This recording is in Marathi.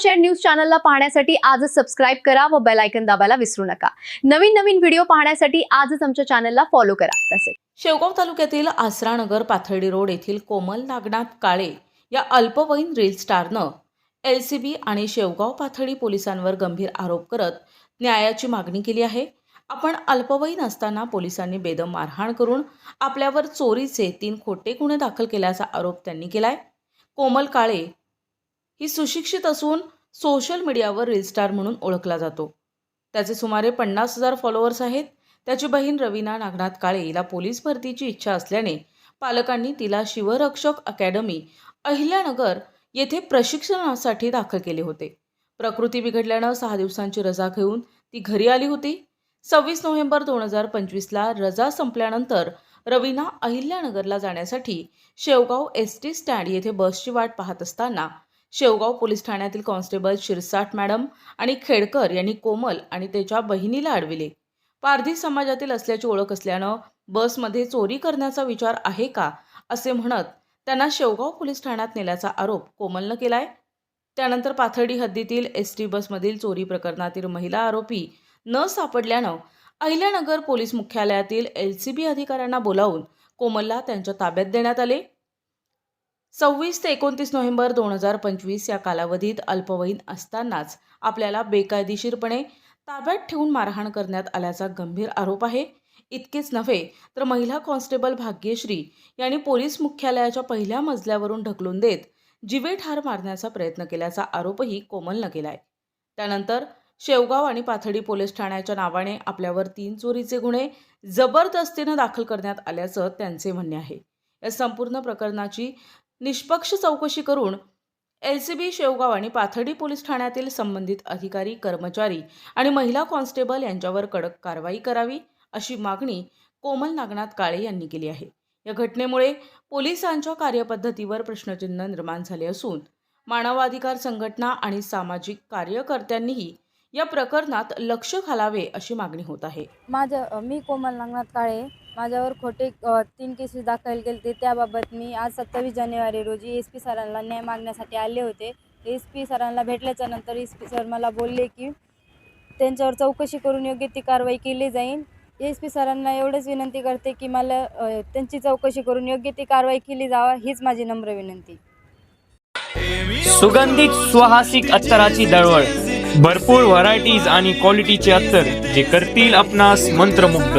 शेअर न्यूज चॅनलला पाहण्यासाठी आजच सबस्क्राईब करा व बेलायकन दाबायला विसरू नका. नवीन नवीन व्हिडिओ पाहण्यासाठी आजच आमच्या चॅनलला फॉलो करा. तसेच शेवगाव तालुक्यातील आसरानगर पाथर्डी रोड येथील कोमल नागनाथ काळे या अल्पवयीन रील स्टारनं एल सी बी आणि शेवगाव पाथर्डी पोलिसांवर गंभीर आरोप करत न्यायाची मागणी केली आहे. आपण अल्पवयीन असताना पोलिसांनी बेदम मारहाण करून आपल्यावर चोरीचे तीन खोटे गुन्हे दाखल केल्याचा आरोप त्यांनी केलाय. कोमल काळे ही सुशिक्षित असून सोशल मीडियावर रील स्टार म्हणून ओळखला जातो. त्याचे सुमारे पन्नास हजार फॉलोअर्स आहेत. त्याची बहीण रवीना नागनाथ काळे हिला पोलीस भरतीची इच्छा असल्याने पालकांनी तिला शिवरक्षक अकॅडमी अहिल्यानगर येथे प्रशिक्षणासाठी दाखल केले होते. प्रकृती बिघडल्यानं सहा दिवसांची रजा घेऊन ती घरी आली होती. सव्वीस नोव्हेंबर दोन हजार पंचवीसला रजा संपल्यानंतर रवीना अहिल्यानगरला जाण्यासाठी शेवगाव एस टी स्टँड येथे बसची वाट पाहत असताना शेवगाव पोलीस ठाण्यातील कॉन्स्टेबल शिरसाट मॅडम आणि खेडकर यांनी कोमल आणि त्याच्या बहिणीला अडविले. पारधी समाजातील असल्याची ओळख असल्यानं बसमध्ये चोरी करण्याचा विचार आहे का असे म्हणत त्यांना शेवगाव पोलीस ठाण्यात नेल्याचा आरोप कोमलनं केलाय. त्यानंतर पाथर्डी हद्दीतील एस टी बसमधील चोरी प्रकरणातील महिला आरोपी न सापडल्यानं अहिल्यानगर पोलीस मुख्यालयातील एल सी बी अधिकाऱ्यांना बोलावून कोमलला त्यांच्या ताब्यात देण्यात आले. सव्वीस ते एकोणतीस नोव्हेंबर दोन हजार पंचवीस या कालावधीत अल्पवयीन असतानाच आपल्याला बेकायदेशीरपणे ताब्यात ठेवून मारहाण करण्यात आल्याचा गंभीर आरोप आहे. इतकेच नव्हे तर महिला कॉन्स्टेबल भाग्यश्री यांनी पोलीस मुख्यालयाच्या पहिल्या मजल्यावरून ढकलून देत जिवे ठार मारण्याचा प्रयत्न केल्याचा आरोपही कोमलनं केलाय. त्यानंतर शेवगाव आणि पाथडी पोलीस ठाण्याच्या नावाने आपल्यावर तीन चोरीचे गुन्हे जबरदस्तीनं दाखल करण्यात आल्याचं त्यांचे म्हणणे आहे. या संपूर्ण प्रकरणाची निष्पक्ष चौकशी करून एल सी बी शेवगाव आणि पाथर्डी पोलीस ठाण्यातील संबंधित अधिकारी कर्मचारी आणि महिला कॉन्स्टेबल यांच्यावर कडक कारवाई करावी अशी मागणी कोमल नागनाथ काळे यांनी केली आहे. या घटनेमुळे पोलिसांच्या कार्यपद्धतीवर प्रश्नचिन्ह निर्माण झाले असून मानवाधिकार संघटना आणि सामाजिक कार्यकर्त्यांनीही या प्रकरणात लक्ष घालावे अशी मागणी होत आहे. माझं मी कोमल नागनाथ काळे माझ्यावर खोटे तीन केसेस दाखल केले ते त्याबाबत मी आज सत्तावीस जानेवारी रोजी एस पी सरांना न्याय मागण्यासाठी आले होते. एस पी सरांना भेटल्याच्या नंतर एस पी सर मला बोलले की त्यांच्यावर चौकशी करून योग्य ती कारवाई केली जाईल. एस पी सरांना एवढंच विनंती करते की मला त्यांची चौकशी करून योग्य ती कारवाई केली जावा हीच माझी नम्र विनंती. सुगंधित सुहासिक अत्तराची दळवळ. भरपूर व्हरायटीज आणि क्वालिटीचे अत्तर जे करतील आपणास मंत्रमुग्ध.